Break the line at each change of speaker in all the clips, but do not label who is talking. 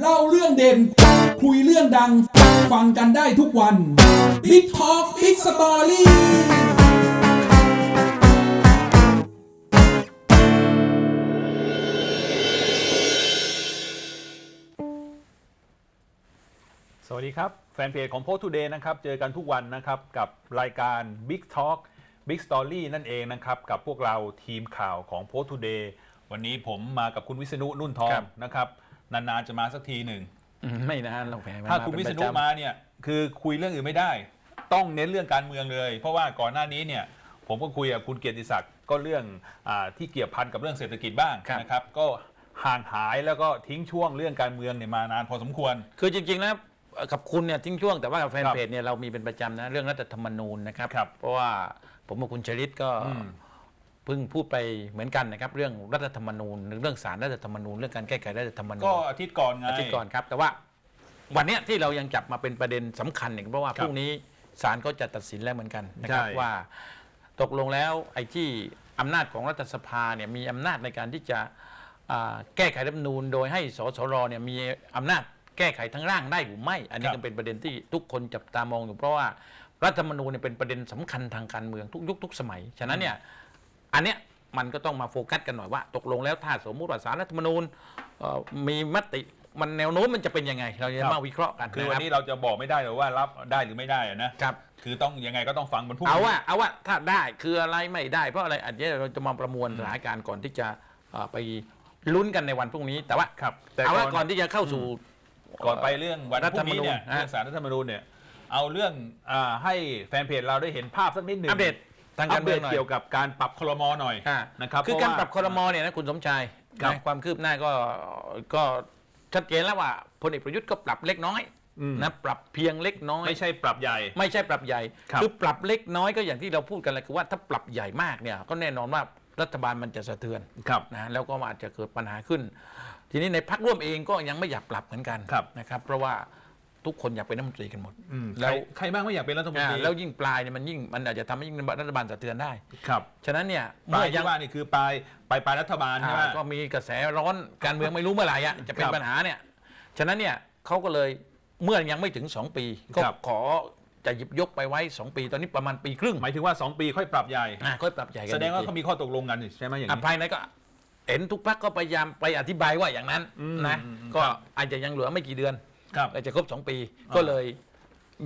เล่าเรื่องเด่น คุยเรื่องดัง ฟังกันได้ทุกวัน Big Talk Big Story
สวัสดีครับ แฟนเพจของ Post Today นะครับ เจอกันทุกวันนะครับ กับรายการ Big Talk Big Story นั่นเองนะครับ กับพวกเราทีมข่าวของ Post Today วันนี้ผมมากับคุณวิษณุนุ่นทอ
ครั
ง
บ
นะครับ นานๆจะมาสักทีหนึ่ง
อืมไม่นานหรอกแหม
ถ้า
เป็
คุณวิษ
ป
ณุ
ระจำ
มาเนี่ยคือคุยเรื่องอื่นไม่ได้ ต้องเน้นเรื่องการเมืองเลย เพราะว่าก่อนหน้านี้เนี่ยผมก็คุยกับคุณเกียรติศักดิ์ก็เรื่องอาที่เกี่ยวพันกับเรื่องเศรษฐกิจบ้าง
ครับ
นะครับ ก็ห่างหายแล้วก็ทิ้งช่วงเรื่องการเมืองเนี่ยมานานพอสมควร
คือจริงๆแล้วเอ่อกับคุณเนี่ยทิ้งช่วงแต่ว่ากับแฟน
ครับ
เพจเนี่ยเรามีเป็นประจำนะเรื่องรัฐธรรมนูญนะครับ
ครับ
เพราะว่าผมกับคุณชลิตก็
อืม
เพิ่งพูดไปเหมือนกันนะครับ เรื่องรัฐธรรมนูญหรือเรื่องสารรัฐธรรมนูญเรื่องการแก้ไขรัฐธรรมนูญ
ก็อาทิตย์ก่อนไง
อาทิตย์ก่อนครับ แต่ว่าวันเนี้ยที่เรายังจับมาเป็นประเด็นสำคัญเนี่ยเพราะว่า
ครั
พ
บ
รุ่งนี้ศาลก็จะตัดสินแล้วเหมือนกันนะครับ
ใช่
ว่า ตกลงแล้วไอ้ที่อำนาจของรัฐสภาเนี่ยมีอำนาจในการที่จะอ่าแก้ไขรัฐธรรมนูญโดยให้สสรเนี่ยมีอำนาจแก้ไขทั้งร่างได้หรือไม่ อันนี้
ครับ
ก็เป็นประเด็นที่ทุกคนจับตามองอยู่เพราะว่ารัฐธรรมนูญเนี่ยเป็นประเด็นสำคัญทางการเมืองทุกยุคทุกสมัย ฉะนั้นเนี่ย อันเนี้ยมันก็ต้องมาโฟกัสกันหน่อยว่า ตกลงแล้วถ้าสมมุติว่าสารรัฐธรรมนูญเอ่อมีมติมันแนวโน้มมันจะเป็นยังไง เราจะมาวิเคราะห์กัน
คือ
นะ
วัน
รับ
นี้เราจะบอกไม่ได้หรอกว่ารับได้หรือไม่ได้อะนะครับ คือต้องยังไงก็ต้องฟังมันพูด
เอาว่าเอาว่าถ้าได้คืออะไรไม่ได้ เพราะอะไรอันนี้เราจะมาประมวลสถานการณ์ก่อนที่จะเอ่อไปลุ้นกันในวันพรุ่งนี้ แต่ว่า
ครับแต่
เอา
ก่อ
ว่านก่อนที่จะเข้าสู่
ก่อนไปเรื่องวัน
รัฐ
พ
ธร
รุ่
รงม
นี้
นูญ
เนี่ย
ฮะ
เรื่องสารรัฐธรรมนูญเนี่ยเอาเรื่องอาให้แฟนเพจเราได้เห็นภาพสักนิดหนึ่ง
อัปเดต ทาง
อั
การ
ป
เมื
เด
อง
ต
หน่อย
เกี่ยวกับการปรับคลมอหน่อย
อ่า
นะครับ
คือ
เพ
การ
ว่
ปรับคอรมอเนี่ยนะคุณสมชาย
ครับ
นะความคืบหน้าก็ก็ชัดเจนแล้วว่าพลเอกประยุทธ์ก็ปรับเล็กน้อย
อืม
นะปรับเพียงเล็กน้อย
ไม่ใช่ปรับใหญ่
ไม่ใช่ปรับใหญ่
ครับ
อปรับเล็กน้อยก็อย่างที่เราพูดกันเลยคือว่าถ้าปรับใหญ่มากเนี่ยก็แน่นอนว่ารัฐบาลมันจะสะเทือน
ครับ
นะแล้วก็อาจจะเกิดปัญหาขึ้น ทีนี้ในพักร่วมเองก็ยังไม่อยากปรับเหมือนกัน
ครับ
นะครับ เพราะว่า ทุกคนอยากเป็นรัฐมนตรีกันหมด
อืม
แล้
ใคร
ว
ใครบ้างไม่อยากเป็นรัฐมน
อ่า
ตรี
แล้วยิ่งปลายเนี่ยมันยิ่งมันอาจจะทำให้ยิ่งรัฐบาลสะเทือนได้
ครับ
ฉะนั้นเนี่ย
ปลาย
ยั
ที่ว่านี่คือปลายปลายปลายรัฐบาลใช่ไหม
อ่าก็มีกระแสร้อนการเมืองไม่รู้เมื่อไหร่อะจะเป็
คนรับ
ปัญหาเนี่ยฉะนั้นเนี่ยเขาก็เลยเมื่อยังไม่ถึง2ปีก็
ครับ
ขอจะหยิบยกไปไว้2ปี ตอนนี้ประมาณปีครึ่ง
หมายถึงว่า 2 ปีค่อยปรับใหญ่
อ่าค่อยปรับใหญ่กัน
แสดงว่า
อีก
เขา
ที
มีข้อตกลงกันใช่ไหมอย่าง
อะ
นี้
ภายในก็เห็นทุกพักก็พยายามไปอธิบายว่าอย่างนั้น
อืม
นะ
อืม
ก็
ครับ
อาจจะยังเหลือไม่กี่เดือน
ครับ
อาจจะครบ2ปี
อ่า
ก็เลย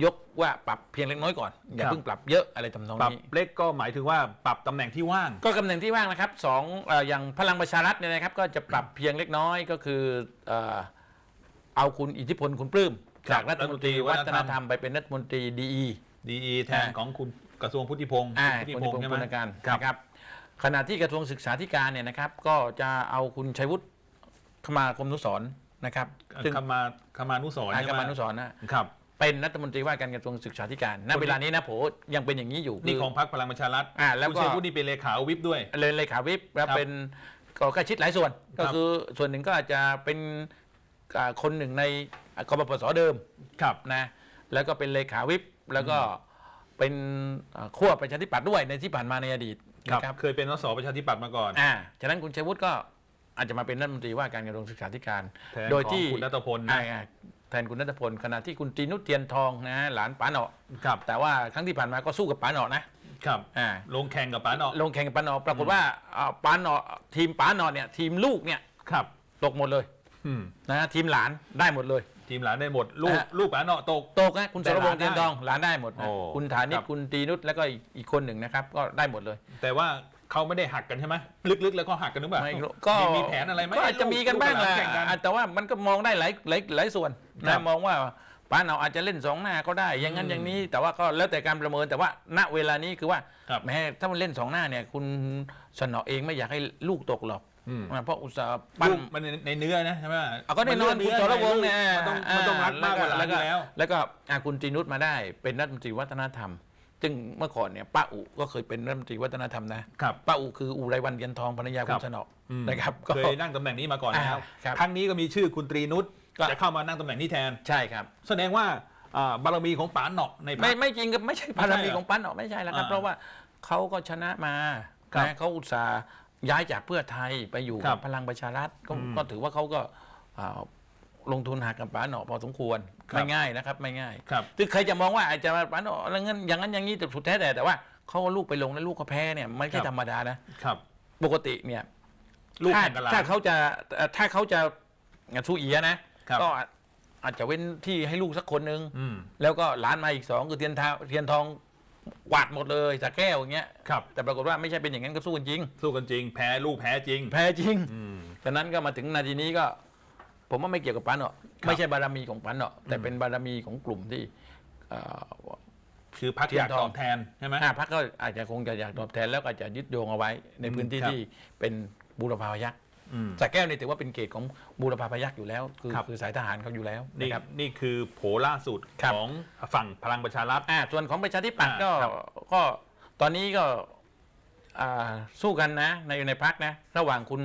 ยกว่าปรับเพียงเล็กน้อยก่อน อย่า
ครับ
เพิ่งปรับเยอะอะไรทำนอง
ปรับ
นี้
เล็กก็หมายถึงว่าปรับตำแหน่งที่ว่าง
ก็ตำแหน่งที่ว่างนะครับสองเอ่ออย่างพลังประชารัฐเนี่ยนะครับ ก็จะปรับเพียงเล็กน้อยก็คือเอ่อเอาคุณอิทธิพลคุณปลื้ม
ครับ
จากรัฐมนตรี
รั
วั
ฐมนตรี
ฒนธรรมไปเป็นรัฐมนตรีดี
ดีแทน
อ่า
ของคุณกระทรวงพุทธิพงศ์
อ่า
พุทธิ
คน
พ
ที่
ง
ผม
ศ์ใช่ไหม
พลการ
ครับ
นะครับขณะที่กระทรวงศึกษาธิการเนี่ยนะครับ ก็จะเอาคุณชัยวุฒิขมาคมนุสรณ์ นะครับซึ่ง
คำมาคำมานุสรณ์
อ่า
ใช่
ข
ไหม
มานุสรณ์นะครับ เป็นรัฐมนตรีว่าการกระทรวงศึกษาธิการณ
คนนี้
เวลานี้นะโผยังเป็นอย่างนี้อยู่
นี่
คื
ของพรรคพลังประชารัฐ
อ่าแล้วก็
คุณชัยวุฒินี่เป็นเลขาวิปด้วย
เลยเลขาวิปแล้ว
ครับ
เป็นก็ใกล้ชิดหลายส่วน
ครั
ก็
บ
คือส่วนหนึ่งก็อาจจะเป็นอ่าคนหนึ่งในกบปสเดิม
ครับ
นะแล้วก็เป็นเลขาวิปแล้วก็เป็นอ่าขั้วประชาธิปัตย์ด้วยในที่ผ่านมาในอดีต
ครับ
นะครับ
เคยเป็นสสประชาธิปัตย์มาก่อน
อ่า ฉะนั้นคุณชัยวุฒิก็ อาจจะมาเป็นรัฐมนตรีว่าการกระทรวงศึกษาธิการ
แทน
โดย
ของ
ที่
คุณณัฐพลนะ
อ่าอ่าแทนคุณนัทพลขณะที่คุณตรีนุชเทียนทองนะหลานป๋าเนาะ
ครับ
แต่ว่าครั้งที่ผ่านมาก็สู้กับป๋าเนาะนะครับอ่า
ลงแข่งกับป๋าเนาะ
ลงแข่งกับป๋าเนาะปรากฏว่าอ่าป๋าเนาะทีมป๋าเนาะเนี่ยทีมลูกเนี่ย
ครับ
ตกหมดเลย
อืม
นะทีมหลานได้หมดเลย
ทีมหลานได้หมด ลูก
อ่า
ลูกป๋าเนาะตก
ตกนะคุณ
แต่
สรวงศ์
หลานได้
เทียนทองหลานได้หมดนะ
โอ้
คุณฐานิ
ค
ช
รับ
คุณตรีนุชแล้วก็อีกอีกคนหนึ่งนะครับ ก็ได้หมดเลย
แต่ว่า เขาไม่ได้หักกันใช่ไหมลึกๆ แล้วก็หักกันหรือเปล่า
ไม่รู้ก็
มีมีแผนอะไรไหม
ก็อาจจะมีกันบ้างแหละ
ลูกหลนแข่งกัน
อะแต่ว่ามันก็มองได้หลายหลายหลายส่วน
ครั
นะ
บ
มองว่าป้าเนาอาจจะเล่นสองหน้าก็ได้ อย่างนั้น
อืม
อย่างนี้ แต่ว่าก็แล้วแต่การประเมินแต่ว่าณเวลานี้คือว่า
ครับ
แม้ถ้ามันเล่นสองหน้าเนี่ย คุณสนอเองไม่อยากให้ลูกตกหรอก
อืม
นะเพราะอุตสาห์ปั้น
ลูกมันในในเนื้อนะใช่ไหม
เอาก็แน่นอน
มั
คุณ
เส
รวงศ์เนี่ย
มันต้องมันต้องรักมากกว่าหลานอยู่แล้ว
แล้วก็อะคุณตรีนุชมาได้เป็นรัฐมนตรีวัฒนธรรม ซึ่งเมื่อก่อนเนี่ยป้าอุก็เคยเป็นรัฐมนตรีวัฒนธรรมนะครับป้าอุคืออุไรวันเทียนทองภรรยา
ครั
คุ
บ
ณสนอ
อืม
นะครับก็
เคยนั่งตำแหน่งนี้มาก่อนแล้ว
อ่าครับ
ครั้งนี้ก็มีชื่อคุณตรีนุช
ก็
จะเข้ามานั่งตำแหน่งนี้แทน
ใช่ครับ
แสดงว่าอ่าบารมีของป๋าเนาะในพรร
ไม่
ค
ไม่จริงกับไม่ใช่บารมี
ไม่ใช่เหรอ
ของปั้นหรอกไม่ใช่แล้วครับ
อ่า
เพราะว่าเขาก็ชนะมา
ครับ
นะเขาอุตส่าห์ย้ายจากเพื่อไทยไปอยู่
ครั
กับบพลังประชารัฐก็
อืม
ก็ถือว่าเขาก็อ่า ลงทุนหักกับป๋าหนอพอสมควร
ครับ
ไม่ง่ายนะครับไม่ง่าย
ครับ
คือใครจะมองว่าอาจจะมาป๋าหนออะไรเงี้ยอย่างนั้นอย่างนี้แต่สุดแท้แต่แต่ว่าเขาเอาลูกไปลงแล้วลูกเขาแพ้เนี่ยไม่ใช่
ครับ
ธรรมดานะ ครับ ปกติเนี่ย
ลูก
ถ้า
แข่งกับหลาน
ถ้าเขาจะเอ่อถ้าเขาจะสู้เอียนะ ครับ ก็อาจจะเว้นที่ให้ลูกสักคนนึง
อืม
แล้วก็หลานมาอีกสองคือเทียนทาเทียนทองกวาดหมดเลยสาแก้วอย่างเงี้ย
ครับ
แต่ปรากฏว่าไม่ใช่เป็นอย่างนั้นก็สู้กันจริง
สู้กันจริง แพ้ลูกแพ้จริง
แพ้จริง
อืม
ฉะนั้นก็มาถึงนาทีนี้ก็ ผมว่าไม่เกี่ยวกับปันหรอก
ครับ
ไม่ใช่บารมีของปันหรอกแต่เป็นบารมีของกลุ่มที่เอ่อ
คือพัก
เทียน
อยาก
ทอง
ตอบแทนใช่ไหม
อ่าพรรคก็อาจจะคงจะอยากตอบแทนแล้วก็อาจจะยึดโยงเอาไว้ ในพื้นที่
ครับ
ที่เป็นบูรพาพยักษ์
อืม
สระแก้วนี่ถือว่าเป็นเกตของบูรพาพยักษ์อยู่แล้ว คือ
ครับ
คือสายทหารเขาอยู่แล้ว
นี่
นะครับ
นี่คือโผล่าสุด
ครับ
ของฝั่งพลังประชารัฐ
อ่าส่วนของประชาธิปัตย์ก็
อ่าครับ
ก็ตอนนี้ก็อ่าสู้กันนะในในพักนะ ระหว่างคุณ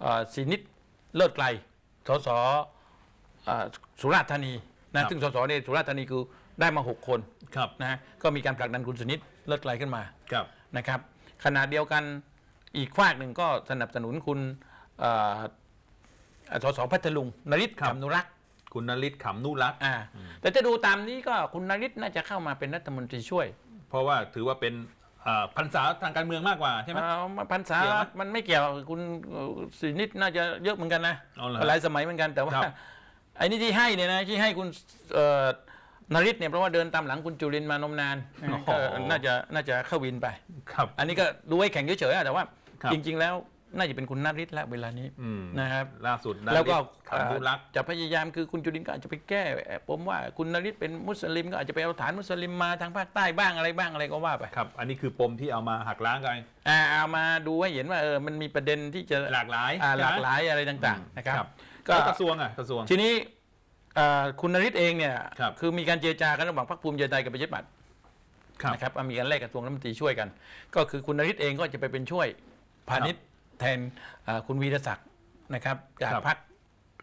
เอ่อศรีนิดเลิศไกล สสอ่าสุราษฎร์ธานีนะซึ่งสสเนี่ยสุราษฎร์ธานีคือได้มา 6 คน
ครับ
นะก็มีการผลักดันคุณศรีนิดเลิศไกลขึ้นมา
ครับ
นะครับขณะเดียวกันอีกฝากหนึ่งก็สนับสนุนคุณเอ่อสสพัทลุงนริศ
ครับ
คำนุรักษ์
คุณนฤทธิ์ขำนุรักษ์
อ่าแต่จะดูตามนี้ก็คุณนริศน่าจะเข้ามาเป็นรัฐมนตรีช่วย
เพราะว่าถือว่าเป็น อ่าพรรษาทางการเมืองมากกว่าใช่ไหม
เอ่อมาพันษา
เกี่ยวไหม
มันไม่เกี่ยวคุณเอ่อศรีนิดน่าจะเยอะเหมือนกันนะ
เอาเหรอ
หลายสมัยเหมือนกันแต่ว่า
ครับ
ไอ้นี่ที่ให้เนี่ยนะที่ให้คุณเอ่อนริศเนี่ยเพราะว่าเดินตามหลังคุณจุรินทร์มานมนานนะก็น่าจะน่าจะเข้าวินไป
ครับ
อันนี้ก็ดูให้แข่งเฉยๆอะแต่ว่า
ครับ
จริง ๆ แล้ว น่าจะเป็นคุณนริศแล้วเวลานี้
อืม
นะครับ
ล่าสุดน
แล้วก็
ฤทธิ์ขำนุรักษ์
จะพยายามคือคุณจุลินทร์ก็อาจจะไปแก้ผมว่าคุณนริศเป็นมุสลิม ก็อาจจะไปเอาฐานมุสลิมมาทางภาคใต้บ้างอะไรบ้างอะไรก็ว่าไป
ครับ อันนี้คือปมที่เอามาหักล้างกัน
อ่าเอามาดูให้เห็นว่าเออมันมีประเด็นที่จะ
หลากหลาย
อ่า
ใช่
ห
ไม
ลากหลายอะไรต่างๆนะครับ
ก็
ก็
กระทรวงอะกระทรวง
ทีนี้อ่าคุณนริศเองเนี่ย
ครับ
อมีการเจรจากันระหว่างพรรคภูมิใจไทยกับประชาธิปัตย์
ครับ
นะครับอะมีการแลกกระทรวงรัฐมนตรีช่วยกัน ก็คือคุณนริศเองก็จะไปเป็นช่วยพาณิชย์ แทนอ่าคุณวีรศักดิ์นะครับจาก
ครับ
พรรค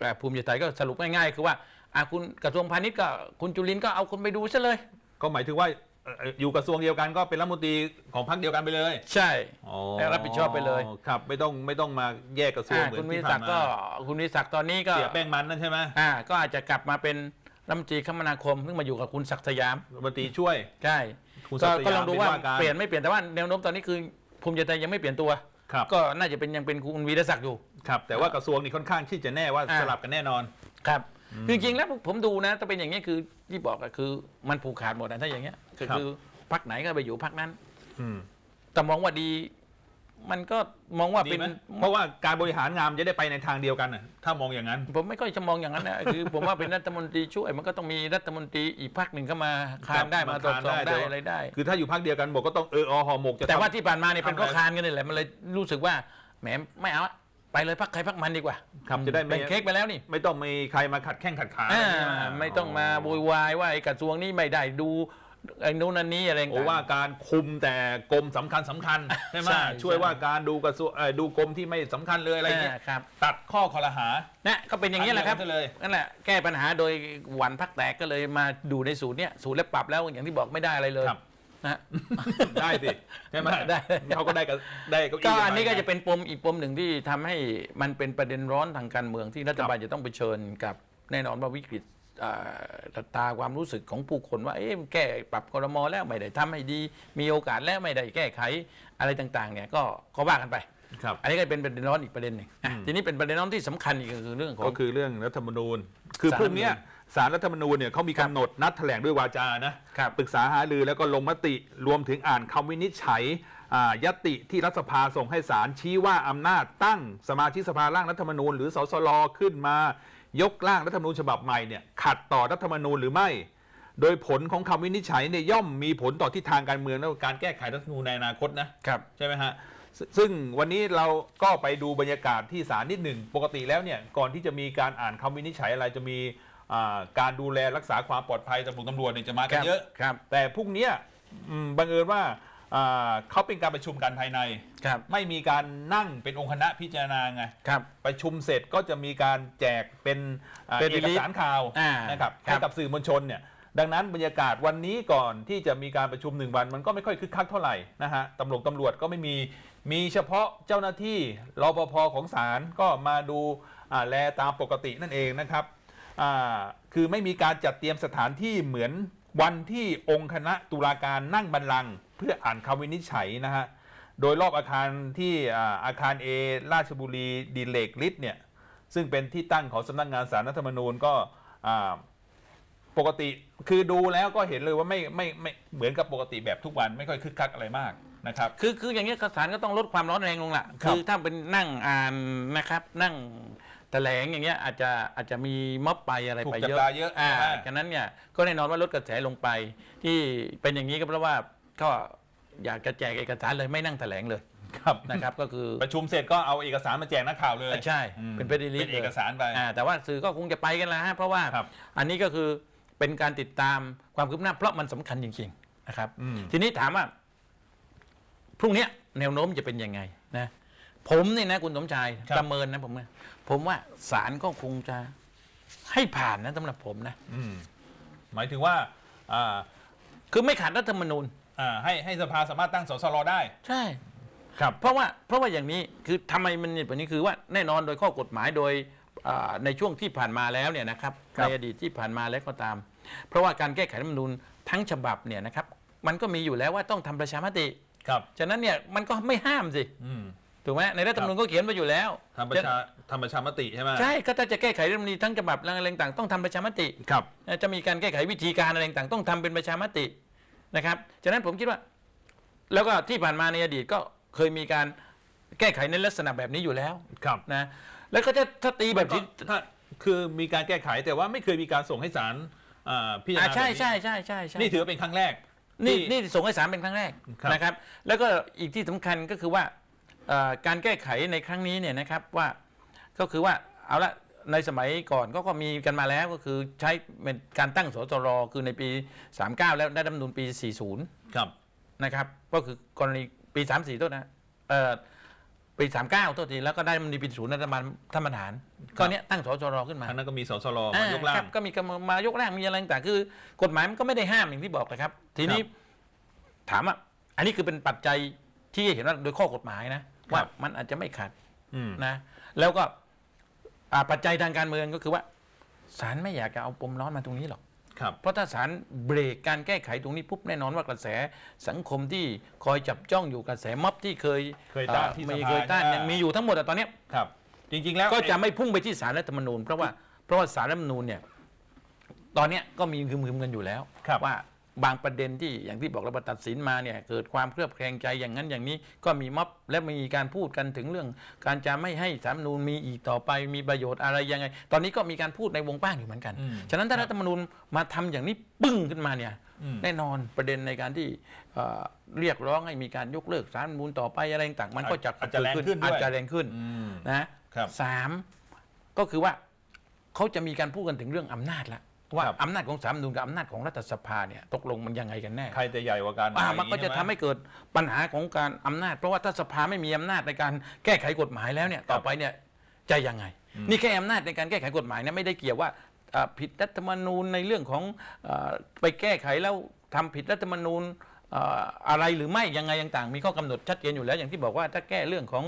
อ่าภูมิใจไทยก็สรุปง่ายๆคือว่าอะคุณกระทรวงพาณิชย์ก็คุณจุลินทร์ก็เอาคนไปดูซะเลย
ก็หมายถึงว่าเอ่ออยู่กระทรวงเดียวกันก็เป็นรัฐมนตรีของพรรคเดียวกันไปเลย
ใช่
อ๋อ
แล้วรับผิดชอบไปเลย
ครับ ไม่ต้องไม่ต้องมาแยกกระทรวง
อ่า
เหมือ
คุณ
น
วีร
ที่
ศั
ผ่ากน
ดิ์
มา
ก็คุณวีรศักดิ์ตอนนี้ก็
เสียแป้งมันนั่นใช่ไหม
อ่าก็อาจจะกลับมาเป็นรัฐมนตรีคมนาคมซึ่งมาอยู่กับคุณศักดิ์สยาม
รัฐมนตรีช่วย
ใช่
คุณ
ก็
ศักดิ์สยาม
ก็ลองดูว่า
เป็นว่าการ
เปลี่ยนไม่เปลี่ยนแต่ว่าแนวโน้มตอนนี้คือภูมิใจไทยยังไม่เปลี่ยนตัว
ครับ
ก็น่าจะเป็นยังเป็นคุณวีรศักดิ์อยู่
ครับ แต่ว่ากระทรวงนี่ค่อนข้างที่จะแน่ว่า
อ่า
สลับกันแน่นอน
ครับคือจริงๆแล้วผมดูนะถ้าเป็นอย่างนี้ยคือที่บอกอะคือมันผูกขาดหมดนะถ้าอย่างเงี้ยก็
ครับ
คือพักไหนก็ไปอยู่พักนั้น
อืม
แต่มองว่าดี มันก็มองว่า
ดี
เป็น
ไหมเพราะว่าการบริหารงานจะได้ไปในทางเดียวกันน่ะถ้ามองอย่างนั้น
ผมไม่ค่อยจะมองอย่างนั้นนะ คือผมว่าเป็นรัฐมนตรีช่วยมันก็ต้องมีรัฐมนตรีอีกพักหนึ่งเข้ามาคานได้
ครับ
มาตรวจสอบ
มาคานได้
ได้
เดี๋ยว
อะไรได้
คือถ้าอยู่พักเดียวกันบอกก็ต้องเอออห่อหมกจะ
แต่ว่า
ทำ
ที่ผ่านมาเนี่ยเป็น
ทำ
เพราะ
อะไร
คานกันนี่แหละมันเลยรู้สึกว่าแหมไม่เอาอะไปเลยพักใครพักมันดีกว่า
ครับจะได้ไม่
แบ่งเค้กไปแล้วนี่
ไม่ต้องมีใครมาขัดแข้งขัดขา
อ่า
ใช่ห
ไม่ต้องมาโวยวายว่าไอ้กระทรวงนี้ไม่ได้ดู ไอ้นู้นอันนี้อะไรต่างๆ
โอ้ว่าการคุมแต่กรมสำคัญสำคัญใช่ไหม
ใช่
ช่วย
ใช่
ว่าการดูกระทรวงเอ่อดูกรมที่ไม่สำคัญเลยอะไรเงี้ยา
ครับ
ตัดข้อคอรหา
นะก็เป็นอย่างนี้ยแหละครับ
อันเดียวกันเลย
นั่นแหละแก้ปัญหาโดยหวันพักแตกก็เลยมาดูในสูตรเนี้ยสูตรแล้วปรับแล้วอย่างที่บอกไม่ได้อะไรเลย
ครับ
นะ
ได้สิใช่ไหม
ได้
เขาก็ได้กับได้เก้าอี้
ก็
ไป
อันนี้ก็จะเป็นปมอีกปมหนึ่งที่ทำให้มันเป็นประเด็นร้อนทางการเมืองที่รัฐบาลจะต้องเผชิญกับแน่นอนว่าวิกฤตอ่า ตาความรู้สึกของผู้คนว่าเอ๊ะแก้ปรับกรมอแล้วไม่ได้ทำให้ดี มีโอกาสแล้วไม่ได้แก้ไขอะไรต่างๆเนี่ยก็ก็ว่ากันไป
ครับ
อันนี้ก็เป็นประเด็นร้อนอีกประเด็นหนึ่งอะ
อืม
ทีนี้เป็นประเด็นร้อนที่สำคัญอีกก็คือเรื่องของ
ก็คือเรื่องรัฐธรรมนูญ คือ
ศาล
พรุ่งเนี้ยสารรัฐธรรมนูญเนี่ยเขามี
ครับ
กำหนดนัดแถลงด้วยวาจานะครับปรึกษาหารือแล้วก็ลงมติรวมถึงอ่านคำวินิจฉัยอ่ายติที่รัฐสภาส่งให้ศาลชี้ว่าอำนาจตั้งสมาชิกสภาร่างรัฐธรรมนูญ หรือสสลขึ้นมา ยกร่างรัฐธรรมนูญฉบับใหม่เนี่ยขัดต่อรัฐธรรมนูญหรือไม่ โดยผลของคำวินิจฉัยเนี่ยย่อมมีผลต่อทิศทางการเมืองและการแก้ไขรัฐธรรมนูญในอนาคตนะ
ครับ
ใช่ไหมฮะซซึ่งวันนี้เราก็ไปดูบรรยากาศที่ศาลนิดหนึ่งปกติแล้วเนี่ยก่อนที่จะมีการอ่านคำวินิจฉัยอะไรจะมีอ่าการดูแลรักษาความปลอดภัยตำรวจตำรวจเนี่ยจะมากันเยอะ
ครับ
แต่พรุ่งเนี้ยอืมบังเอิญว่า อ่าเขาเป็นการประชุมกันภายใน
ครับ
ไม่มีการนั่งเป็นองค์คณะพิจารณาไง
ครับ
ประชุมเสร็จก็จะมีการแจกเป็นอ่า
เป็น
เอกสารข่าว
อ่า
นะครับ
ครั
ให้
บ
กับสื่อมวลชนเนี่ย ดังนั้นบรรยากาศวันนี้ก่อนที่จะมีการประชุมหนึ่งวัน มันก็ไม่ค่อยคึกคักเท่าไหร่นะฮะตำรวจตำรวจก็ไม่มี มีเฉพาะเจ้าหน้าที่รปภของศาลก็มาดูอ่าแลตามปกตินั่นเองนะครับอ่าคือไม่มีการจัดเตรียมสถานที่เหมือน วันที่องค์คณะตุลาการนั่งบัลลังก์เพื่ออ่านคำวินิจฉัยนะฮะ โดยรอบอาคารที่อ่าอาคาร A ราชบุรีดีเลกฤทธิ์เนี่ย ซึ่งเป็นที่ตั้งของสำนักงานสารรัฐธรรมนูญก็อ่าปกติคือดูแล้วก็เห็นเลยว่าไม่ไม่ไม่เหมือนกับปกติแบบทุกวันไม่ค่อยคึกคักอะไรมากนะครับ
คือคืออย่างนี้ยศาลก็ต้องลดความร้อนแรงลงละ
ครับ
คือถ้าเป็นนั่งอ่านนะครับนั่ง แถลงอย่างเงี้ยอาจจะอาจจะมีม็อบไปอะไร
ถูก
ไป
จับ
เยอะ
ตาเยอะ
อ่า
ใช่ไหม
ฉะนั้นเนี่ยก็แน่นอนว่าลดกระแสลงไป ที่เป็นอย่างนี้ก็เพราะว่าก็อยากจะแจกเอกสารเลยไม่นั่งแถลงเลย
ครับ
นะครับ ก็คือ
ประชุมเสร็จก็เอาเอกสารมาแจกนักข่าวเลย
ใช่
อืม
เป็นเพดลิ
เป็นเอกสารไป
อ่าแต่ว่าสื่อก็คงจะไปกันแล้วฮะเพราะว่า
ครับ
อันนี้ก็คือเป็นการติดตามความคืบหน้าเพราะมันสำคัญจริงๆนะครับ
อืม
ทีนี้ถามว่า พรุ่งเนี้ยแนวโน้มจะเป็นยังไงนะ ผมเนี่ยนะ คุณสมชาย
ครับ
ประเมินนะผมนะผมว่าศาลก็คงจะให้ผ่านนะสำหรับผมนะ
อืมหมายถึงว่าอ่า
คือไม่ขาดรัฐธรรมนูญ
อ่าให้ให้สภาสามารถตั้งสสรได้
ใช่
ครับ
เพราะว่าเพราะว่าอย่างนี้คือทำไมมันเนี่ยแบบนี้คือว่าแน่นอนโดยข้อกฎหมายโดยอ่าในช่วงที่ผ่านมาแล้วเนี่ยนะครับ
ครั
ใน
บ
อดีตที่ผ่านมาแล้วก็ตาม เพราะว่าการแก้ไขรัฐธรรมนูญทั้งฉบับเนี่ยนะครับ มันก็มีอยู่แล้วว่าต้องทำประชามติ
ครับ
ฉะนั้นเนี่ยมันก็ไม่ห้ามสิ
อืม
ถูกไหมในรัฐธรรมนูญก็เขียนไว้อยู่แล้ว
ทำประชาทำประชามติใช่ไหม
ใช่ก็ถ้าจะแก้ไขรัฐธรรมนูญทั้งฉบับอะไรต่างๆต้องทำประชามติ
ครับ
จะมีการแก้ไขวิธีการอะไรต่างๆต้องทำเป็นประชามตินะครับฉะนั้นผมคิดว่า แล้วก็ที่ผ่านมาในอดีตก็เคยมีการแก้ไขในลักษณะแบบนี้อยู่แล้ว
ครับ
นะแล้วก็จะถ้าตีแบบ
ก็
ที่
ถ้าคือมีการแก้ไขแต่ว่าไม่เคยมีการส่งให้ศาลอ่าพิจาร
อ่า
ณา
ใช่
แบบนี้
ใช่ใช่ใช่ใช่
นี่ถือว่าเป็นครั้งแรก
นี่
ที่
นี่ส่งให้ศาลเป็นครั้งแรก
ครับ
นะครับ แล้วก็อีกที่สำคัญก็คือว่าเอ่อ การแก้ไขในครั้งนี้เนี่ยนะครับว่าก็คือว่าเอาละในสมัยก่อนก็ก็มีกันมาแล้วก็คือใช้เป็นการตั้งสสรคือในปี 39 แล้วได้รัฐธรรมนูญปี 40
ครับ
นะครับ ก็คือกรณีปี 34ต้นนะเอ่อปี 39ต้นทีแล้วก็ได้มันมีปีศูนย์รัฐบาลท่านประธานก็เนี้ยตั้งสสรขึ้นมา
ครั้งนั้นก็มีสสรมายกร่า
ค
ง
บก็มีกรรมมายกร่างมีอะไรต่างๆคือกฎหมายมันก็ไม่ได้ห้ามอย่างที่บอกนะครับ ทีนี้
ครับ
ถามว่าอันนี้คือเป็นปัจจัยที่เห็นว่าโดยข้อกฎหมายนะ ว่า
ครับ
มันอาจจะไม่ขัด
อืม
นะ แล้วก็อ่าปัจจัยทางการเมืองก็คือว่าศาลไม่อยากจะเอาปมร้อนมาตรงนี้หรอก
ครับ
เพราะถ้าศาลเบรกการแก้ไขตรงนี้ปุ๊บแน่นอนว่ากระแสสังคมที่คอยจับจ้องอยู่กระแสม็อบที่เคย
เคยต้าน
อ่อ
ที่ส
มี
ภา
เคยต้าน
ใช่ไหม
ยังมีอยู่ทั้งหมดอะตอนเนี้ย
ครับ จริง ๆ แล้ว
ก็จะไม่พุ่งไปที่สารรัฐธรรมนูญเพราะว่าเพราะว่าสารรัฐธรรมนูญเนี่ยตอนเนี้ยก็มีคึมๆกันอยู่แล้ว
ครับ
ว่า บางประเด็นที่อย่างที่บอกเราตัดสินมาเนี่ยเกิดความเครือบแคลงใจอย่างนั้นอย่างนี้ก็มีม็อบและมีการพูดกันถึงเรื่อง การจะไม่ให้สารรัฐธรรมนูญมีอีกต่อไปมีประโยชน์อะไรยังไง ตอนนี้ก็มีการพูดในวงกว้างอยู่เหมือนกัน
อืม
ฉะนั้นถ้ารัฐธรรมนูญมาทำอย่างนี้ปึ้งขึ้นมาเนี่ย
อืม
แน่นอนประเด็นในการที่เอ่อเรียกร้องให้มีการยกเลิกสารรัฐธรรมนูญต่อไปอะไรต่างๆมันก็จะ
อาจจะแรงขึ้นด้วย
อาจจะแรงขึ้น
อืม
นะครับสามก็คือว่าเขาจะมีการพูดกันถึงเรื่องอำนาจละ ว่า
ครับ
อำนาจของสาลรฐธรรมนูญกับอำนาจของรัฐสภาเนี่ยตกลงมันยังไงกันแน่
ใครจะใหญ่กว่ากัน
อ่า
อะไร
มันก็จะ
อย่า
ทำ
งนี้
ให้เกิดปัญหาของการอำนาจ เพราะว่าถ้าสภาไม่มีอำนาจในการแก้ไขกฎหมายแล้วเนี่ยต่อไปเนี่ยจะยังไง นี่แค่อำนาจในการแก้ไขกฎหมายนะไม่ได้เกี่ยวว่าอ่าผิดรัฐธรรมนูญในเรื่องของอาไปแก้ไขแล้วทำผิดรัฐธรรมนูญอ่าอะไรหรือไม่ยังไงต่างๆมีข้อกำหนดชัดเจนอยู่แล้วอย่างที่บอกว่าถ้าแก้เรื่องของ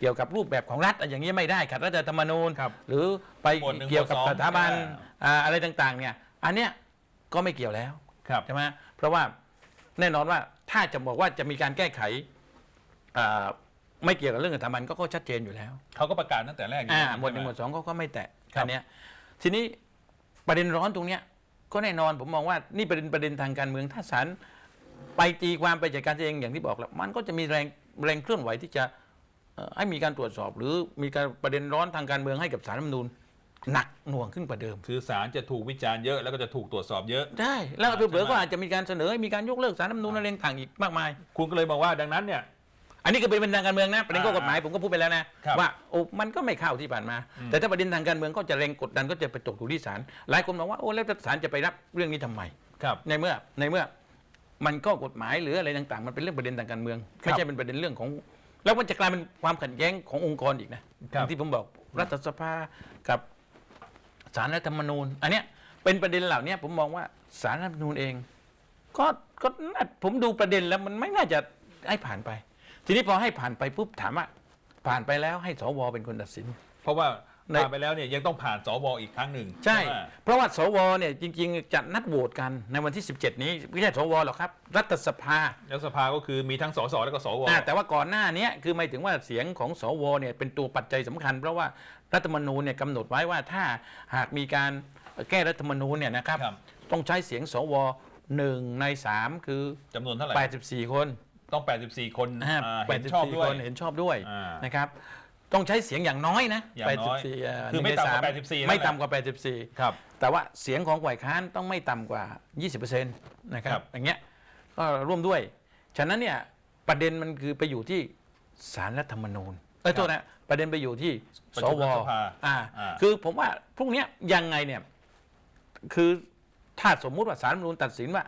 เกี่ยวกับรูปแบบของรัฐอะอย่างนี้ไม่ได้ขัดรัฐธรรมนูญ
ครับ
หรือไป
หมวดหนึ่ง
เกี่ยวกับ
หมวดส
ส
อง
ถาบัน
อ่า
อ่าอะไรต่างๆเนี่ยอันเนี้ยก็ไม่เกี่ยวแล้ว
ครับ
ใช่ไหมเพราะว่าแน่นอนว่าถ้าจะบอกว่าจะมีการแก้ไขอ่าไม่เกี่ยวกับเรื่องสถาบันก็ก็ชัดเจนอยู่แล้ว
เขาก็ประกาศตั้งแต่แรกอยู่
อ่า
แล้ว
หมวดหนึ่งหม
ใช่
วดสองเขาก็ไม่แตะ
ครับ
อันเนี้ยทีนี้ประเด็นร้อนตรงเนี้ยก็แน่นอนผมมองว่านี่ประเด็นประเด็นทางการเมืองถ้าศาลไปตีความไปจัดการเองอย่างที่บอกแล้วมันก็จะมีแรงแรงเคลื่อนไหวที่จะเอ่อ ให้มีการตรวจสอบ หรือมีการประเด็นร้อนทางการเมืองให้กับสารรัฐธรรมนูญหนักหน่วงขึ้นกว่าเดิม
คือศาลจะถูกวิจารณ์เยอะแล้วก็จะถูกตรวจสอบเยอะ
ได้แล้ว
ใช่
เผื่อ
ไหม
ๆก็อาจจะมีการเสนอให้มีการยกเลิกสารรัฐธรรมนูญอะไรต่างๆอีกมากมาย
คุณก็เลยบอกว่าดังนั้นเนี่ย
อันนี้คือเป็นประเด็นทางการเมืองนะประเด็นข้อกฎหมายผมก็พูดไปแล้วนะครับว่าโอ้มันก็ไม่เข้าที่ผ่านมาแต่ถ้าประเด็นทางการเมืองก็จะแรงกดดันก็จะไปตกอยู่ที่ศาลหลายคนบอกว่าโอ้แล้วศาลจะไปรับเรื่องนี้ทำไม
ครับ
ในเมื่อในเมื่อมันก็กฎหมายหรืออะไรต่างๆ มันเป็นเรื่องประเด็นทางการเมือง
ครับ
ไม่ใช่เป็นประเด็นเรื่องของ แล้วมันจะกลายเป็นความขัดแย้งขององค์กรอีกนะอย่างที่ผมบอกรัฐสภากับศาลรัฐธรรมนูญ อันเนี้ยเป็นประเด็นเหล่านี้ผมมองว่าศาลรัฐธรรมนูญเอง ก็ก็น่าผมดูประเด็นแล้วมันไม่น่าจะให้ผ่านไป ทีนี้พอให้ผ่านไปปุ๊บถามว่าผ่านไปแล้วให้สวเป็นคนตัดสิน
เพราะว่า
ใน
ผ่านไปแล้วเนี่ยยังต้องผ่านสวอีกครั้งหนึ่ง
ใช่
ไหม
เพราะว่าสวเนี่ยจริง ๆ จะนัดโหวตกันในวันที่ 17 นี้ไม่ใช่สวหรอกครับ รัฐสภา
แล้วสภาก็คือมีทั้งสสแล้วก็สว
อ่าแต่ว่าก่อนหน้านี้คือหมายถึงว่าเสียงของสวเนี่ยเป็นตัวปัจจัยสำคัญ เพราะว่ารัฐธรรมนูญเนี่ยกำหนดไว้ว่าถ้าหากมีการแก้รัฐธรรมนูญเนี่ยนะครับ
ครับ
ต้องใช้เสียงสวหนึ่งในสามคือ
จำนวนเท่าไหร่
84 คน
ต้อง 84 คน
อ่า
อ่าเห็นชอบด้วย
คนเห็นชอบด้วย
อ่าน
นะครับ ต้องใใช้เสียงอย่างน้อยนะ
อย่างน้อย
84า
คือไม่ต่ำกว่า
หนึ่งในส
84
ไม่
นั่นแหละ
ต่ำกว่า 84
ครับ
แต่ว่าเสียงของฝ่ายค้านต้องไม่ต่ำกว่า 20%นะครั
ครับ บ
อย่างเงี้ยก็ร่วมด้วย ฉะนั้นเนี่ยประเด็นมันคือไปอยู่ที่สารรัฐธรรมนูญเอ้ยโทษนะประเด็นไปอยู่ที่
ประ
ส
ชุม
ว
รัฐสภา
อ่า
อ่า
คือผมว่าพรุ่งเนี้ยยังไงเนี่ยคือถ้าสมมุติว่าสารรัฐธรรมนูญตัดสินว่า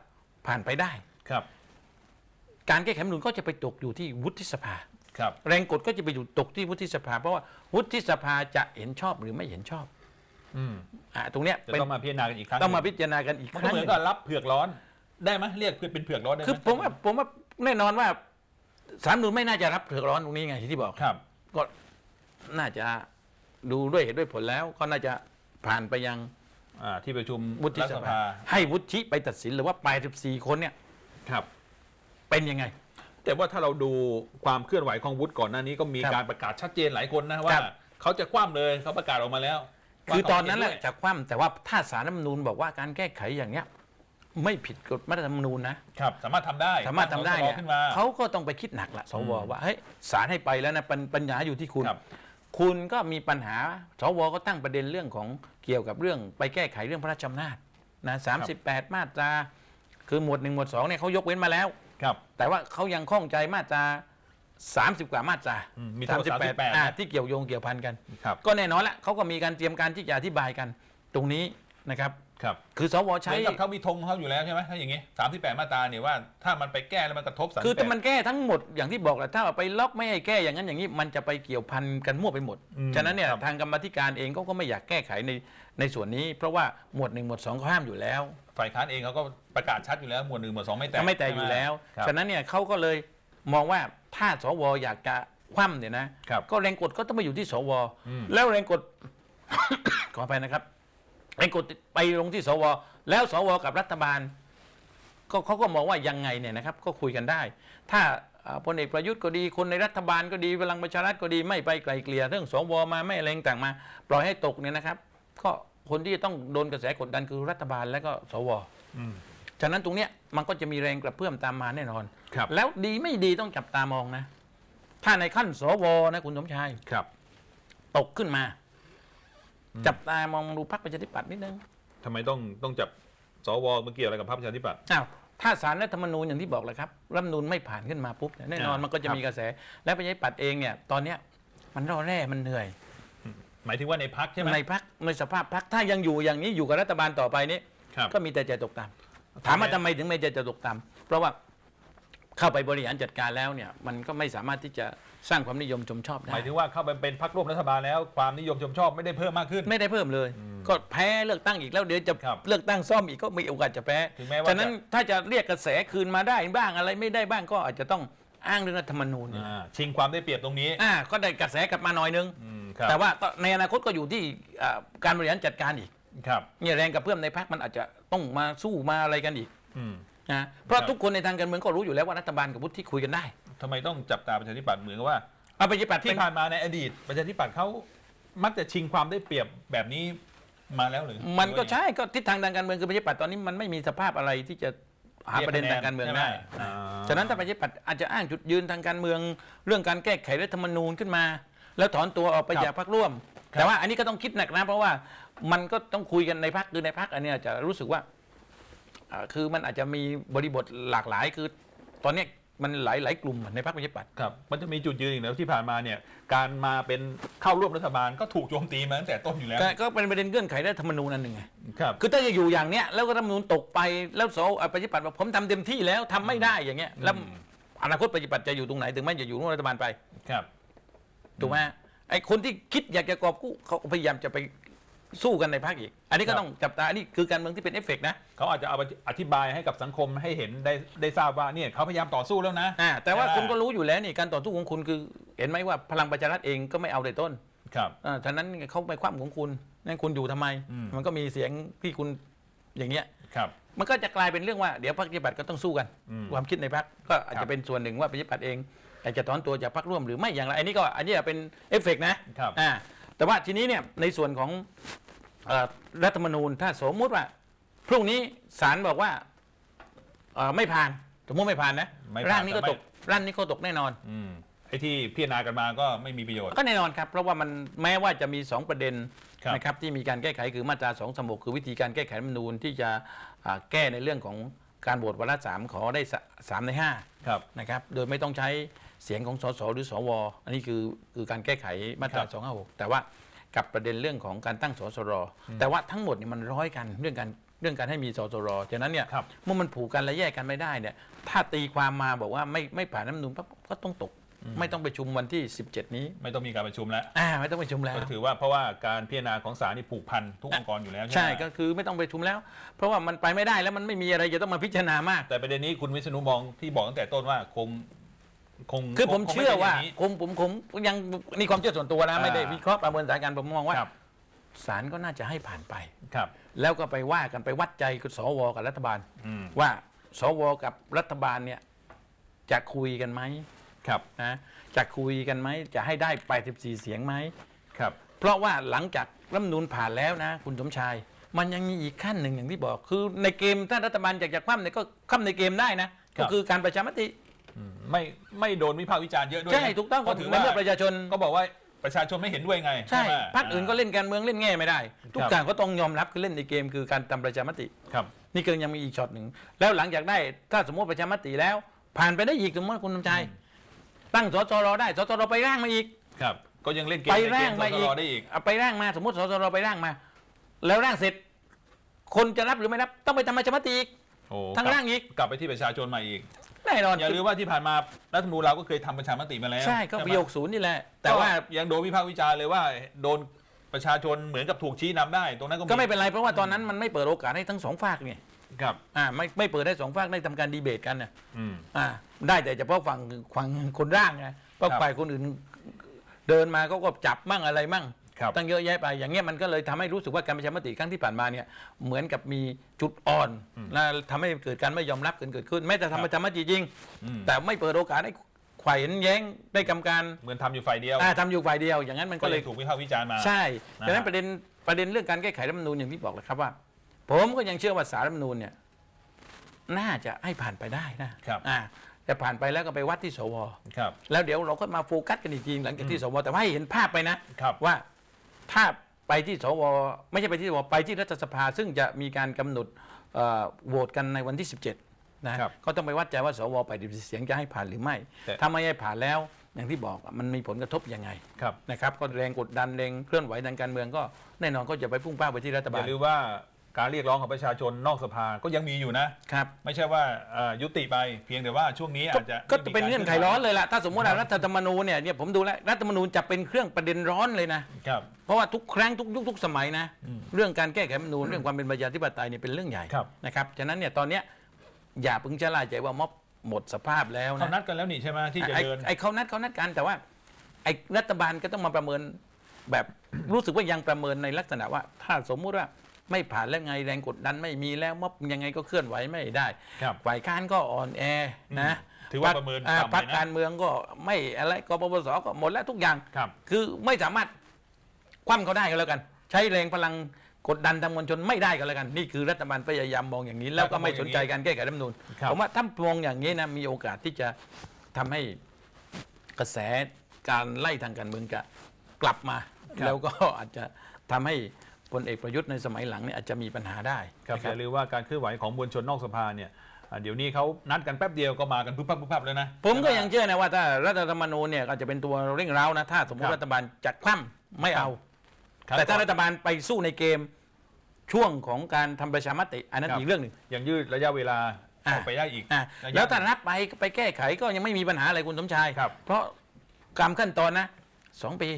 ผ่านไปได้
ครับ
การแก้ไขรัฐธรรมนูญก็จะไปตกอยู่ที่วุฒิสภา
ครับ
แรงกดก็จะไปอยู่ตกที่วุฒิสภา เพราะว่าวุฒิสภาจะเห็นชอบหรือไม่เห็นชอบ
อืม
อ่าตรงเนี้ย
จะ
เป็น
ต้องมาพิจารณากันอีกครั้ง
ต้องมา
หนึ่
พิจารณากันอีก
มัน
ค
ก็
รั้ง
เห
ห
มือ
นึ่
น
ง
กับรับเผือกร้อนได้ไหมเรียกเป็นเผือกร้อนได้ไหม
คือผมว่าผมว่าแน่นอนว่าสารรัฐธรรมนูญไม่น่าจะรับเผือกร้อนตรงนี้ไงที่บอก
ครับ
ก็น่าจะดูด้วยเหตุด้วยผลแล้ว ก็น่าจะผ่านไปยัง
อ่าที่ประชุม
วุฒิ
รัฐ
ส
ส
ภา
ภา
ให้วุฒิไปตัดสินหรือว่า84คนเนี่ย
ครับ
เป็นยังไง
แต่ว่าถ้าเราดูความเคลื่อนไหวของวุฒิก่อนหน้านี้ก็มี
ครับ
การประกาศชัดเจนหลายคนนะว่า
ครับ
เขาจะคว่ำเลยเขาประกาศออกมาแล้ว
คือ
ว่าเขา
ตอนนั้นแหละ
เห็ด้วย
จะคว่ำแต่ว่าถ้าสารรัฐธรรมนูญบอกว่าการแก้ไขอย่างเนี้ย ไม่ผิดกฎรัฐธรรมนูญนะ
ครับ สามารถทำได้
สามารถทำได้
ตั้ง
เนี่ย
สสขึ้นมา
เขาก็ต้องไปคิดหนักละสว
อืม
ว่าเฮ้ยสารให้ไปแล้วนะปัญปัญญาอยู่ที่คุณ
ครับ
คุณก็มีปัญหาสวก็ตั้งประเด็นเรื่องของเกี่ยวกับเรื่อง ไปแก้ไขเรื่องพระราชอำนาจนะสามสิบแปดมาตรา คือหมวดหนึ่งหมวดสองเนี่ยเขายกเว้นมาแล้ว
ครับ
แต่ว่าเขายังข้องใจมาตราสามสิบกว่ามาตรา
อืมมีทั้งหมด38
อ่า
นะ
ที่เกี่ยวโยงเกี่ยวพันกัน
ครับ
ก็แน่นอนละเขาก็มีการเตรียมการที่จะอธิบายกัน ตรงนี้นะครับ
ครับ
คือสว
เห
ใช้
มือนกับเขามีธงของเขาอยู่แล้วใช่ไหมถ้าอย่างงี้สามที่แปดมาตราเนี่ยว่าถ้ามันไปแก้แล้วมันกระทบสาม
คือถ้ามันแก้ทั้งหมดอย่างที่บอกแหละถ้าไปล็อกไม่ให้แก้อย่างนั้นอย่างนี้มันจะไปเกี่ยวพันกันมั่วไปหมดฉะนั้นเนี่ยทางกรรมาธิการเองก็ก็ไม่อยากแก้ไขใน ในส่วนนี้เพราะว่าหมวดหนึ่งหมวดสองเขาห้ามอยู่แล้ว
ฝ่ายค้านเองเขาก็ประกาศชัดอยู่แล้วหมวดหนึ่งหมวดสองไม่แตะ
ไม่แต่อยู่แล้ว
ครับ
ฉะนั้นเนี่ยเขาก็เลยมองว่าถ้าสวอยากจะคว่ำเนี่ยนะ
ครับ
ก็แรงกดก็ต้องมาอยู่ที่สว
อืม
แล้วแรงกดขออภัยนะครับแรงกดไปลงที่สว แล้วสวกับรัฐบาล ก็เขาก็มองว่ายังไงเนี่ยนะครับ ก็คุยกันได้ ถ้าอ่าพลเอกประยุทธ์ก็ดีคนในรัฐบาลก็ดีพลังประชารัฐก็ดีไม่ไปไกลเกลี่ยเรื่องสวมาไม่อะไรต่างมา ปล่อยให้ตกเนี่ยนะครับ ก็คนที่จะต้องโดนกระแสกดดันคือรัฐบาลและก็สว
อืม
ฉะนั้นตรงเนี้ยมันก็จะมีแรงกระเพื่อมตามมาแน่นอน
ครับ
แล้วดีไม่ดีต้องจับตามองนะ ถ้าในขั้นสวนะคุณสมชาย
ครับ
ตกขึ้นมา จับตามองดูพรรคประชาธิปัตย์นิดนึง
ทำไมต้องต้องจับสวมาเกี่ยวอะไรกับพรรคประชาธิปัตย์
อ้าวถ้าสารรัฐธรรมนูญอย่างที่บอกแหละครับรัฐธรรมนูญไม่ผ่านขึ้นมาปุ๊บเนี่ยแน่นอน
อ่ามั
มันก็จะมีกระแส และประชาธิปัตย์เองเนี่ยตอนเนี้ยมันร่อแร่มันเหนื่อย
หมายถึงว่าในพักใช่ไหม
ในพักในสภาพพักถ้ายังอยู่อย่างนี้อยู่กับรัฐบาลต่อไปนี้
ครับ
ก็มีแต่ใจตกต่ำถามว่าทำไมถึงไม่ใจจะตกต่ำเพราะว่าเข้าไปบริหารจัดการแล้วเนี่ยมันก็ไม่สามารถที่จะสร้างความนิยมชมชอบได้
หมายถึงว่าเข้าไปเป็นพรรคร่วมรัฐบาลแล้ว ความนิยมชมชอบไม่ได้เพิ่มมากขึ้น
ไม่ได้เพิ่มเลย ก็แพ้เลือกตั้งอีกแล้วเดี๋ยวจะ
ครับ
เลือกตั้งซ่อมอีกก็มีโอกาสจะแพ้
ถึงแม้ว่า
ฉะนั้น
จะ
ถ้าจะเรียกกระแสคืนมาได้บ้างอะไรไม่ได้บ้างก็อาจจะต้อง อ้างเรื่องรัฐธรรมนูญเนี่ย
อ่าชิงความได้เปรียบตรงนี้
อ่าก็ได้กระแสกลับมาหน่อยนึง
อืมครับ
แต่ว่าก็ในอนาคตก็อยู่ที่อ่าการบริหารจัดการอีก
ครับ
เนี่ยแรงกับเพื่อมในพรรคมันอาจจะต้องมาสู้มาอะไรกันอีก
อืม
นะเพราะ
ครับ
ทุกคนในทางการเมืองก็รู้อยู่แล้วว่ารัฐบาลกับวุฒิคุยกันได้
ทำไมต้องจับตาประชาธิปัตย์เหมือนกับว่า
เอาไปฏิบัติ
ที่
เป็น
ผ่านมาในอดีต ประชาธิปัตย์เขามักจะชิงความได้เปรียบแบบนี้มาแล้วหรือ
มันก็
หรือว่า
ใช่ก็ทิศทางทางการเมืองคือประชาธิปัตย์ตอนนี้มันไม่มีสภาพอะไรที่จะ หาประเด็นทางการเมืองได้
ใช่หอ่า
ฉะนั้นถ้าประชาธิปัตย์อาจจะอ้างจุดยืนทางการเมือง เรื่องการแก้ไขรัฐธรรมนูญขึ้นมา แล้วถอนตัวออกไป
ครับ
จากพรรคร่วม
ครับ
แต่ว่าอันนี้ก็ต้องคิดหนักนะ เพราะว่ามันก็ต้องคุยกันในพรรคคือในพรรคอันเนี้ยจะรู้สึกว่าอ่าคือมันอาจจะมีบริบทหลากหลายคือตอนเนี้ย มันหลายหลายกลุ่มในพรรคประชาธิปัตย์
ครับ มันจะมีจุดยืนอีกแล้วที่ผ่านมาเนี่ย การมาเป็นเข้าร่วมรัฐบาลก็ถูกโจมตีมาตั้งแต่ต้นอยู่แล้ว
ก็ก็เป็นประเด็นเงื่อนไขรัฐธรรมนูญอันหนึ่งไง
ครับ
คือถ้าจะอยู่อย่างเนี้ยแล้วก็รัฐธรรมนูญตกไปแล้วสอ่าประชาธิปัตย์บอกผมทำเต็มที่แล้วทำไม่ได้อย่างเงี้ยแล้ว
อืม
อนาคตประชาธิปัตย์จะอยู่ตรงไหนถึงแม้จะอยู่ร่วมรัฐบาลไป
ครับ
ถูกไหมไอ้คนที่คิดอยากจะกอบกู้เขาพยายามจะไป สู้กันในภาคอีก อันนี้
ครั
ก็
บ
ต้องจับตาอันนี้คือการเมืองที่เป็นเอฟเฟกต์นะ
เขาอาจจะเอาไปอธิบายให้กับสังคมให้เห็นได้ได้ทราบว่าเนี่ยเขาพยายามต่อสู้แล้วนะ
อ่าแต่ว่า
ใช่ไหม
คุณก็รู้อยู่แล้วนี่การต่อสู้ของคุณคือเห็นไหมว่าพลังประชารัฐเองก็ไม่เอาแต่ต้น
ครับ
อ่าฉะนั้นเขาไปคว่ำของคุณนั่นคุณอยู่ทำไม
อืม
มันก็มีเสียงที่คุณอย่างเงี้ย
ครับ
มันก็จะกลายเป็นเรื่องว่าเดี๋ยวพรรคประชาธิปัตย์ก็ต้องสู้กัน
อืม
ความคิดในพรรคก็อาจ
ครั
จะ
บ
เป็นส่วนหนึ่งว่าประชาธิปัตย์เองอยากจะถอนตัวจากพรรคร่วมหรือไม่อย่างไรอันนี้ก็อันนี้เป็นเอฟเฟกต์นะครับอ่า แต่ว่าทีนี้เนี่ยในส่วนของเอ่อรัฐธรรมนูญถ้าสมมุติว่า พรุ่งนี้ศาลบอกว่าเอ่อไม่ผ่านสมมติไม่ผ่านนะ
ไม่ผ่าน
ร่างนี้ก็
แต่ไม่
ตกร่างนี้ก็ตกแน่นอน
อืมไอ้ที่พิจารณากันมาก็ไม่มีประโยชน์
ก็แน่นอนครับเพราะว่ามันแม้ว่าจะมี 2 ประเด็น
ครับ
นะครับที่มีการแก้ไขคือมาตรา2องสคือวิธีการแก้ไขรัฐธรรมนูญที่จะอ่าแก้ในเรื่องของการโหวตวาระสามขอได้สสามในห้า
ครับ
นะครับโดยไม่ต้องใช้ เสียงของสสหรือสวอันนี้คือคือการแก้ไขมาตรา
ครับ
256 แต่ว่ากับประเด็นเรื่องของการตั้งสสร แต่ว่าทั้งหมดเนี่ยมันร้อยกันเรื่องการเรื่องการให้มีสสรฉะนั้นเนี่ย
ครับ
เมื่อมันผูกกันและแยกกันไม่ได้เนี่ยถ้าตีความมาบอกว่าไม่ไม่ผ่านรัฐธรรมนูญปั๊บก็ต้องตกไม่ต้องไปชุมวันที่ 17 นี้
ไม่ต้องมีการประชุมแล้ว
อ่าไม่ต้องไปชุมแล้ว
ก็ถือว่าเพราะว่าการพิจารณาของศาลนี่ผูกพันทุกองค์กรอยู่แล้ว ใช่
ใช่
ไหม
ก็คือไม่ต้องไปชุมแล้ว เพราะว่ามันไปไม่ได้แล้วมันไม่มีอะไรจะต้องมาพิจารณามาก
แต่ประเด็นนี้คุณวิษณุมองที่บอกตั้งแต่ต้นว่าคง คง
คือผม
ง
เชื่อว่า
ไป็นย่งนี้
ผมผมผมยังนี่ความเชื่อส่วนตัวนะ
อ่า
ไม่ได้วิเคราะห์ประเมินสถานการณ์ผมมองว่า
ครับ
ศาลก็น่าจะให้ผ่านไป
ครับ
แล้วก็ไปว่ากันไปวัดใจกับสวกับรัฐบาล
อืม
ว่าสวกับรัฐบาลเนี่ยจะคุยกันไหม
ครับ
นะจะคุยกันไหมจะให้ได้ 84 เสียงไหม
ครับ
เพราะว่าหลังจากรัฐธรรมนูญผ่านแล้วนะ คุณสมชาย มันยังมีอีกขั้นหนึ่งอย่างที่บอก คือในเกมถ้ารัฐบาลอยากจะคว่ำเนี่ยก็คว่ำในเกมได้นะ
ครั
ก็
บ
คือการประชามติ
อืม ไม่ไม่โดนวิพากษ์วิจารณ์เยอะด้วย
ใช่
นะ
ถูกต้อง
เพราะถือ
ใน
ว่า
เมื่อประชาชน
ก็บอกว่าประชาชนไม่เห็นด้วยไง
ใช่
ไหม
พรรคอื่นก็เล่นการเมืองเล่นแง่ไม่ได้ ทุก
ครับ
อย่างก็ต้องยอมรับคือเล่นในเกมคือการทำประชามติ
ครับ
นี่ก็ยังมีอีกช็อตหนึ่งแล้วหลังจากได้ถ้าสมมติประชามติแล้ว ผ่านไปได้อีกสมมติคุณสมชายตั้งสสรได้สสรไปร่างมาอีก
ครับ ก็ยังเล่นเกม
ไป
ในเก
ร่าง
ม
มา
ส
อี
ส
ก
ได้อีก
เอาไปร่างมาสมมติสสรไปร่างมา แล้วร่างเสร็จ คนจะรับหรือไม่รับต้องไปทำประชามติอีก
โอ้
ทั้ง
กลับ
ร่างอีก
กลับไปที่ประชาชนมาอีก
แน่นอน
อย่าลืมว่าที่ผ่านมารัฐธรรมนูญเราก็เคยทำประชามติมาแล้ว
ใช่ก็
ไหม
ปีหกศูนย์นี่แหละ แต่
แต่ว่า
ว่า
ยังโดนวิพากษ์วิจารณ์เลยว่า โดนประชาชนเหมือนกับถูกชี้นำได้ ตรงนั้นก็
ก็ไม่เป็นไรเพราะว่าตอนนั้นมันไม่เปิดโอกาสให้ทั้งสองฝากเนี่ย
ครับ
อ่าไม่ไม่เปิดให้สองฝากได้ทำการดีเบตกันเนี่ย
อืม
อ่าได้แต่เฉพาะฝั่งฝั่งคนร่างไงเพราะ
ครับ
ฝ่ายคนอื่นเดินมาก็ก็จับมั่งอะไรมั่ง
ครับ
ตั้งเยอะแยะไป อย่างเงี้ยมันก็เลยทำให้รู้สึกว่าการประชามติครั้งที่ผ่านมาเนี่ยเหมือนกับมีจุดอ่อนและทำให้เกิดการไม่ยอมรับกันเกิดขึ้นแม้แต่
ครั
ทำ
บ
ประชามติจริง
อืม
แต่ไม่เปิดโอกาสให้ฝ่ายเห็นแย้งได้กำการ
เหมือนทำอยู่ฝ่ายเดียว
อ่าทำอยู่ฝ่ายเดียว อย่างนั้นมัน
ก็
ก็
เล
เลยย
ถูกวิพากษ์วิจารณ์มา
ใช่
นะ
ดังนั้
ฮะ
นประเด็นประเด็นเรื่องการแก้ไขรัฐธรรมนูญอย่างที่บอกแหละครับว่า ผมก็ยังเชื่อว่าสารรัฐธรรมนูญเนี่ยน่าจะให้ผ่านไปได้นะครับ อ่าแต่ผ่านไปแล้วก็ไปวัดที่สว
ครับ
แล้วเดี๋ยวเราก็มาโฟกัสกันอีกทีหลังจากที่สวแต่ว่าให้เห็นภาพไปนะ
ครับ
ว่า ถ้าไปที่สวไม่ใช่ไปที่สวไปที่รัฐสภา ซึ่งจะมีการกำหนดเอ่อโหวตกันในวันที่ 17นะครับก็ต้องไปวัดใจว่าสวไปดิเสียงจะให้ผ่านหรือไม่
แต่
ถ้าไม่ให้ผ่านแล้วอย่างที่บอกอะมันมีผลกระทบยังไง
ครับ
นะครับก็แรงกดดันแรงเคลื่อนไหวทางการเมืองก็แน่นอนก็จะไปพุ่งเป้าไปที่รัฐ
อบาย่า
ล
ลืมว่า การเรียกร้องของประชาชนนอกสภาก็ยังมีอยู่นะ
ครับ
ไม่ใช่ว่าเอ่อยุติไปเพียงแต่ว่าช่วงนี้
ก็
อาจจะ
ก็จะเป็นเงื่อนไขร้อนเลยล่ะ ถ้าสมมติว่า
ครับ
รัฐธรรมนูญเนี่ยเนี่ยผมดูแล้วรัฐธรรมนูญจะเป็นเครื่องประเด็นร้อนเลยนะ
ครับ
เพราะว่าทุกครั้งทุกยุคทุกสมัยนะ
อืม
เรื่องการแก้ไขรัฐธรรมนูญเรื่องความเป็นประชาธิปไตยเนี่ยเป็นเรื่องใหญ่
ครับ
นะครับฉะนั้นเนี่ยตอนเนี้ยอย่าเพิ่งชะล่าใจว่าม็อบหมดสภาพแล้ว
เขา
นะ
นัดกันแล้วนี่ใช่ไหมที่จะ
ไอ้
เดิน
ไอ้เขานัดเขานัดกันแต่ว่าไอ้รัฐบาลก็ต้องมาประเมินแบบ รู้สึกว่ายังประเมินในลักษณะว่า ถ้าสมมุติว่า ไม่ผ่านแล้วไงแรงกดดันไม่มีแล้วม็อบยังไงก็เคลื่อนไหวไม่ได้
ครับ
ฝ่ายค้านก็อ่อนแอนะ
ถือว่า
พค
ประเมิน
อ่
ต่ำไปนะ
พรรคการเมืองก็ไม่อะไรกปปสก็หมดแล้วทุกอย่าง
ครับ
คือไม่สามารถคว่ำเขาได้ก็แล้วกัน ใช้แรงพลังกดดันทางมวลชนไม่ได้ก็แล้วกัน นี่คือรัฐบาลพยายามมองอย่างนี้ แล้วก็ไม่สนใจการแก้ไขรัฐธรรมนูญ
ครับ
ผมว่าถ้ามองอย่างนี้นะมีโอกาสที่จะทำให้กระแสการไล่ทางการเมืองจะกลับมาแล้วก็อาจจะทำให้ พลเอกประยุทธ์ในสมัยหลังเนี่ยอาจจะมีปัญหาได้
ครับ
นะ
อย่าลืมว่าการเคลื่อนไหวของมวลชนนอกสภาเนี่ยอ่าเดี๋ยวนี้เขานัดกันแป๊บเดียวก็มากันปุ๊บปั๊บปุ๊บปั๊บเลยนะ
ผมก็ยังเชื่อนะว่าถ้ารัฐธรรมนูญเนี่ยอาจจะเป็นตัวเร่งเร้านะ ถ้าสมม
ครั
ติ
บ
รัฐบาลจัดคว่ำไม่เอา
ครับ
แต่ถ้ารัฐบาลไปสู้ในเกมช่วงของการทำประชามติอันนั้น
ครับ
อีกเรื่องหนึ่ง
ยังยืดระยะเวลา
อะ
ออกไปได้อีก
อะ
ระยะ
แล้วถ้ารับไปไปแก้ไขก็ยังไม่มีปัญหาอะไรคุณสมชาย
ครับ
เพราะกรรมขั้นตอนนะสองปี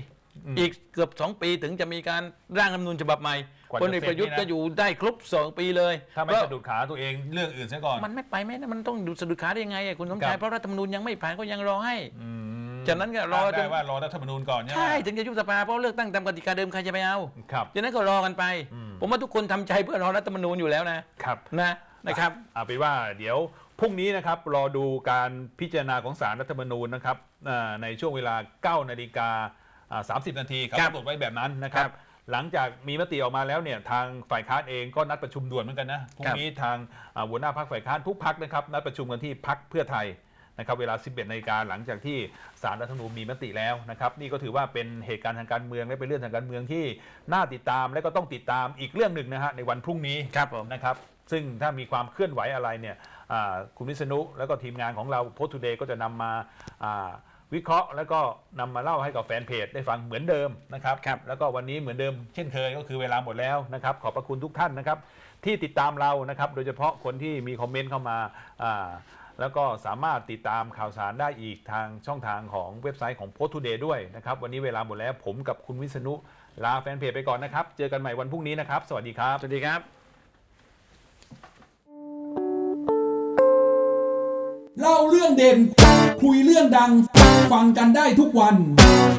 อืม
อีกเกือบสองปีถึงจะมีการร่างรัฐธรรมนูญฉบับใหม่
กว่าจะ
พลเอกประยุทธ์
เสร็จนี่นะ
ก็อยู่ได้ครบสองปีเลย
ถ้าไม่
เพระ
สะดุดขาตัวเองเรื่องอื่นซะก่อน
มันไม่ไปไหมนะมันต้องดูสะดุดขาได้ยังไงอะคุณสมชาย
ครับ
เพราะรัฐธรรมนูญยังไม่ผ่านก็ยังรอให้
อืม
ฉะนั้นก็รอจ
ได้
น
ว่ารอรัฐธรรมนูญก่อนใช่ไหม
ใช่ถึงจะยุบสภาเพราะเลือกตั้งตามกติกาเดิมใครจะไปเอา
ครับ
ฉะนั้นก็รอกันไป
อืม
ผมว่าทุกคนทำใจเพื่อรอรัฐธรรมนูญอยู่แล้วนะครับ นะนะครับ
เอาไปนว่าเดี๋ยวพรุ่งนี้นะครับรอดูการพิจารณาของสารรัฐธรรมนูญนะครับอ่าในช่วงเวลา 9 นาฬิกาอ่า 30 นาทีเขา
ครับ
กำหนดไว้แบบนั้นนะครับ
ครับ
หลังจากมีมติออกมาแล้วเนี่ยทางฝ่ายค้านเองก็นัดประชุมด่วนเหมือนกันนะพรุ่งนี้ทางอ่าหัวหน้าพรรคฝ่ายค้านทุกพรรคนะครับนัดประชุมกันที่พรรคเพื่อไทยนะครับเวลา 11นาฬิกาหลังจากที่สารรัฐธรรมนูญมีมติแล้วนะครับนี่ก็ถือว่าเป็นเหตุการณ์ทางการเมืองและเป็นเรื่องทางการเมืองที่น่าติดตามและก็ต้องติดตามอีกเรื่องหนึ่งนะฮะในวันพรุ่งนี้
ครับผม
นะครับซึ่งถ้ามีความเคลื่อนไหวอะไรเนี่ยอ่าคุณวิษณุแล้วก็ทีมงานของเราโพสทูเดย์ก็จะนำมาอ่า วิเคราะห์แล้วก็นำมาเล่าให้กับแฟนเพจได้ฟังเหมือนเดิมนะครับ
ครับ
แล้วก็วันนี้เหมือนเดิมเช่นเคยก็คือเวลาหมดแล้วนะครับ ขอบพระคุณทุกท่านนะครับ ที่ติดตามเรานะครับ โดยเฉพาะคนที่มีคอมเมนต์เข้ามาอ่าแล้วก็สามารถติดตามข่าวสารได้อีกทางช่องทางของเว็บไซต์ของ Post Today ด้วยนะครับ วันนี้เวลาหมดแล้วผมกับคุณวิษณุลาแฟนเพจไปก่อนนะครับ เจอกันใหม่วันพรุ่งนี้นะครับ สวัสดีครับ
สวัสดีครับ
เล่าเรื่องเด่น คุยเรื่องดัง ฟังกันได้ทุกวัน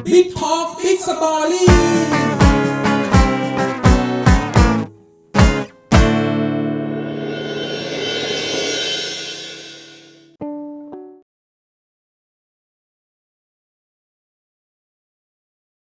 Big Talk Big Story